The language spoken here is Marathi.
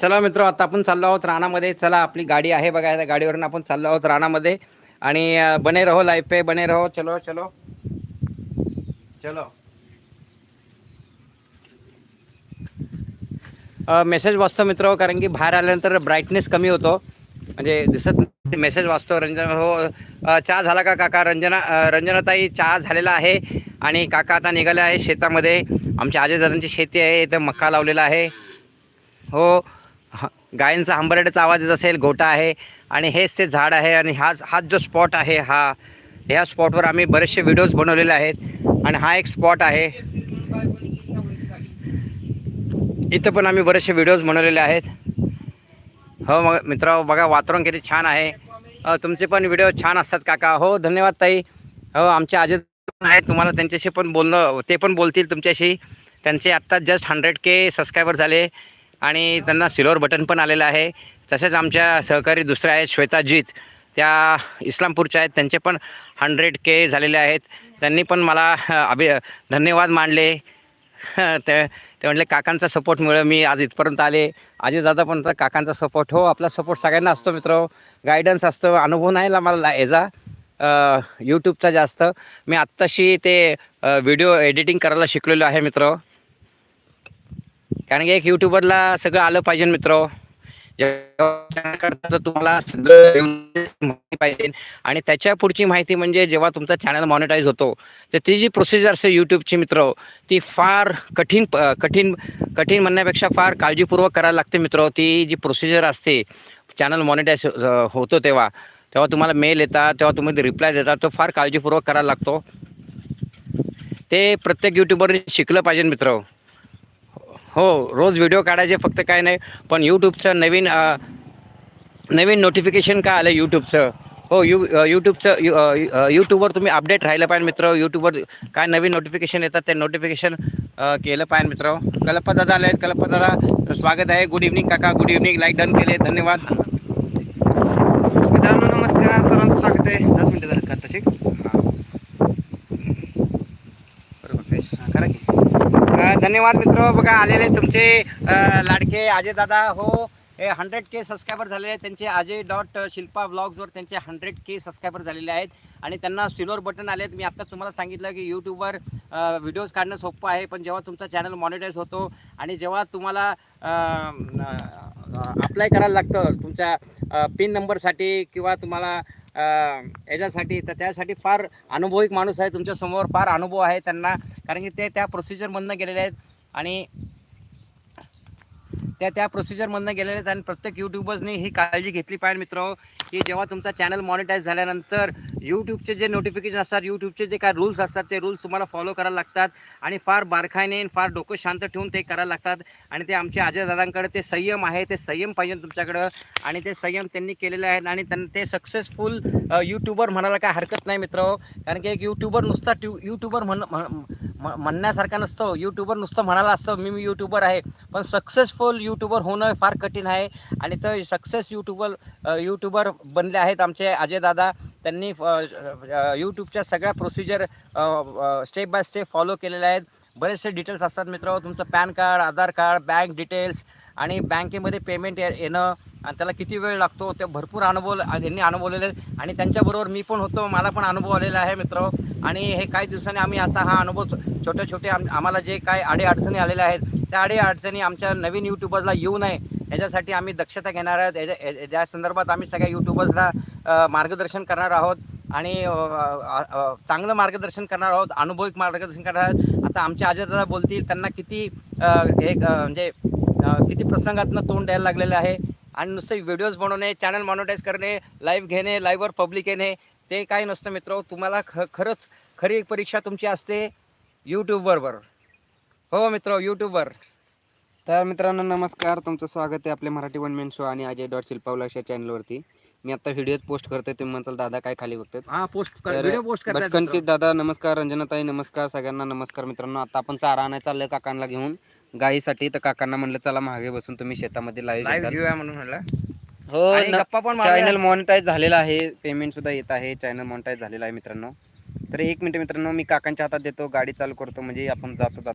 चला मित्र आता आपण चाललो आहोत राणामध्ये चला आपली गाडी आहे बघा त्या गाडीवरून आपण चाललो आहोत राणामध्ये आणि बने रहो लाईफ पे बने रहो. चलो चलो. चलो. मेसेज वाचतो मित्र कारण की बाहेर आल्यानंतर ब्राईटनेस कमी होतो. म्हणजे दिसत मेसेज वाचतो. रंजन हो चहा झाला का काका? रंजना रंजनाताई चहा झालेला आहे. आणि काका आता निघाले आहे शेतामध्ये. आमच्या आजीदादांची शेती आहे इथं मक्का लावलेला आहे. हो गायींचा हंबरड्याचा आवाज येत असेल गोटा आहे. आणि हेच ते झाड आहे आणि हाच हाच जो स्पॉट आहे हा ह्या स्पॉटवर आम्ही बरेचसे व्हिडिओज बनवलेले आहेत. आणि हा एक स्पॉट आहे. इथं पण आम्ही बरेचसे व्हिडिओज बनवलेले आहेत. हो मग मित्र बघा वातावरण किती छान आहे. तुमचे पण व्हिडिओ छान असतात काका. हो धन्यवाद ताई. हो आमच्या आजी आहेत तुम्हाला त्यांच्याशी पण बोलणं ते पण बोलतील तुमच्याशी. त्यांचे आत्ता जस्ट हंड्रेड के सबस्क्रायबर झाले आणि त्यांना सिल्वर बटन पण आलेलं आहे. तसेच आमच्या सहकारी दुसऱ्या आहेत श्वेताजीत. त्या इस्लामपूरच्या आहेत त्यांचे पण हंड्रेड के झालेले आहेत. त्यांनी पण मला अभि धन्यवाद मानले. ते ते म्हटले काकांचा सपोर्टमुळे मी आज इथपर्यंत आले. आजी दादा पण काकांचा सपोर्ट हो आपला सपोर्ट सगळ्यांना असतो मित्र. गायडन्स असतं अनुभव नाही ला मला याचा. यूट्यूबचा जास्त. मी आत्ताशी ते व्हिडिओ एडिटिंग करायला शिकलेलो आहे मित्र. कारण की एक यूट्यूबरला सगळं आलं पाहिजे मित्र. करता तुम्हाला सगळं पाहिजे. आणि त्याच्या पुढची माहिती म्हणजे जेव्हा तुमचा चॅनल मॉनिटाईज होतो तर ती जी प्रोसिजर असते यूट्यूबची मित्र ती फार कठीण कठीण कठीण म्हणण्यापेक्षा फार काळजीपूर्वक करायला लागते मित्र. ती जी प्रोसिजर असते चॅनल मॉनिटाईज होतो तेव्हा. तेव्हा तुम्हाला मेल येतात तेव्हा तुम्ही रिप्लाय देतात. तो फार काळजीपूर्वक करायला लागतो. ते प्रत्येक यूट्यूबरने शिकलं पाहिजे मित्र. हो रोज व्हिडिओ काढायचे फक्त काय नाही पण यूट्यूबचं नवीन नवीन नोटिफिकेशन काय आलं यूट्यूबचं हो यू यूट्यूबचं यू यूट्यूबवर तुम्ही अपडेट राहिलं पाहिजे मित्र. यूट्यूबवर काय नवीन नोटिफिकेशन येतात ते नोटिफिकेशन केलं पाहिजे मित्र. कल्पा दादा आले आहेत कल्पा दादा स्वागत आहे. गुड इव्हनिंग काका. गुड इव्हनिंग लाईक डन केले. धन्यवाद. सांगते दस झालं का तसे करा की. धन्यवाद मित्र. बघा आलेले तुमचे लाडके अजय दादा. हो हे हंड्रेड के सबस्क्रायबर झालेले आहेत. त्यांचे अजय डॉट शिल्पा ब्लॉग्सवर त्यांचे हंड्रेड के सबस्क्रायबर झालेले आहेत. आणि त्यांना सिल्वर बटन आले आहेत. मी आत्ताच तुम्हाला सांगितलं की यूट्यूबवर व्हिडिओज काढणं सोपं आहे. पण जेव्हा तुमचा चॅनल मॉनिटाईज होतो आणि जेव्हा तुम्हाला अप्लाय करायला लागतं तुमच्या पिन नंबरसाठी किंवा तुम्हाला याच्यासाठी तर त्यासाठी फार अनुभवी माणूस आहे. तुमच्यासमोर फार अनुभव आहे त्यांना. कारण की ते त्या प्रोसिजरमधनं गेलेले आहेत. आणि त्या त्या प्रोसिजरमधनं गेलेले आहेत. आणि प्रत्येक यूट्यूबर्सनी ही काळजी घेतली पाहिजे मित्र. की जेव्हा तुमचा चॅनल मॉनिटाईज झाल्यानंतर यूट्यूबचे जे नोटिफिकेशन असतात यूट्यूबचे जे काय रूल्स असतात ते रूल्स तुम्हाला फॉलो करायला लागतात. आणि फार बारकाईने फार डोकं शांत ठेवून ते करायला लागतात. आणि ते आमच्या अजय दादांकडे ते संयम आहे ते संयम पाहिजे तुमच्याकडं. आणि ते संयम त्यांनी केलेले आहेत आणि त्यांना ते सक्सेसफुल यूट्यूबर म्हणायला काय हरकत नाही मित्र. कारण की एक यूट्यूबर नुसता ट्यू यूट्यूबर म्हण म म्हणण्यासारखा नसतो. यूट्यूबर नुसतं म्हणाला असतं मी मी यूट्यूबर आहे. पण सक्सेसफुल यूट्यूबर होणं फार कठीण आहे. आणि तर सक्सेस यूट्यूबर यूट्यूबर बनले आहेत आमचे अजय दादा. त्यांनी यूट्यूबच्या सगळ्या procedure step by step follow केलेल्या आहेत. बरेचसे डिटेल्स असतात मित्र. तुमचं PAN card Aadhaar card bank details आणि बँकेमध्ये पेमेंट येणं. आणि त्याला किती वेळ लागतो? ते भरपूर अनुभव यांनी अनुभवलेले आहेत. आणि त्यांच्याबरोबर मी पण होतो. मला पण अनुभव आलेला आहे मित्र. आणि हे काही दिवसांनी आम्ही असा हा अनुभव छोटे छोटे आम आम्हाला जे काय आडे अडचणी आलेल्या आहेत त्या आडे अडचणी आमच्या नवीन यूट्यूबर्सला येऊ नये. याच्यासाठी आम्ही दक्षता घेणार आहोत. याच्या या- संदर्भात आम्ही सगळ्या यूट्यूबर्सला मार्गदर्शन करणार आहोत. आणि चांगलं मार्गदर्शन करणार आहोत. अनुभविक मार्गदर्शन करणार आहोत. आता आमच्या आजादा बोलतील त्यांना किती एक म्हणजे किती प्रसंगातनं तोंड द्यायला लागलेलं आहे. आणि नुसते व्हिडिओज बनवणे चॅनल मॉनिटाईज करणे लाईव्ह घेणे लाईव्हवर पब्लिक येणे ते काही नसतं मित्र तुम्हाला ख खरंच खरी परीक्षा तुमची असते यूट्यूबबरोबर हो मित्र यूट्यूबवर तर मित्रांनो नमस्कार. तुमचं स्वागत आहे आपल्या मराठी वन मॅन शो आणि अजय डॉट शिल्पावलाश या चॅनलवरती मी आता व्हिडिओज पोस्ट करतोय तुम्ही म्हणताल दादा काय खाली बघतात? हा पोस्ट व्हिडिओ पोस्ट दादा नमस्कार. रंजनाताई नमस्कार. सगळ्यांना नमस्कार मित्रांनो. आता आपण चारा आणायला चाललोय काकांना घेऊन. गायीसाठी तर काकांना म्हणलं चला मागे बसून तुम्ही शेतामध्ये लाईव्ह म्हणून म्हणलं. हो आणि गप्पा पण मारूया. चॅनल मॉनिटाईज झालेला आहे. पेमेंट सुद्धा येत आहे. चॅनल मॉनिटाईज झालेला आहे मित्रांनो. तर एक मिनिट मित्रांनो मी काकांच्या हातात देतो. गाडी चालू करतो. म्हणजे आपण जातो जातो.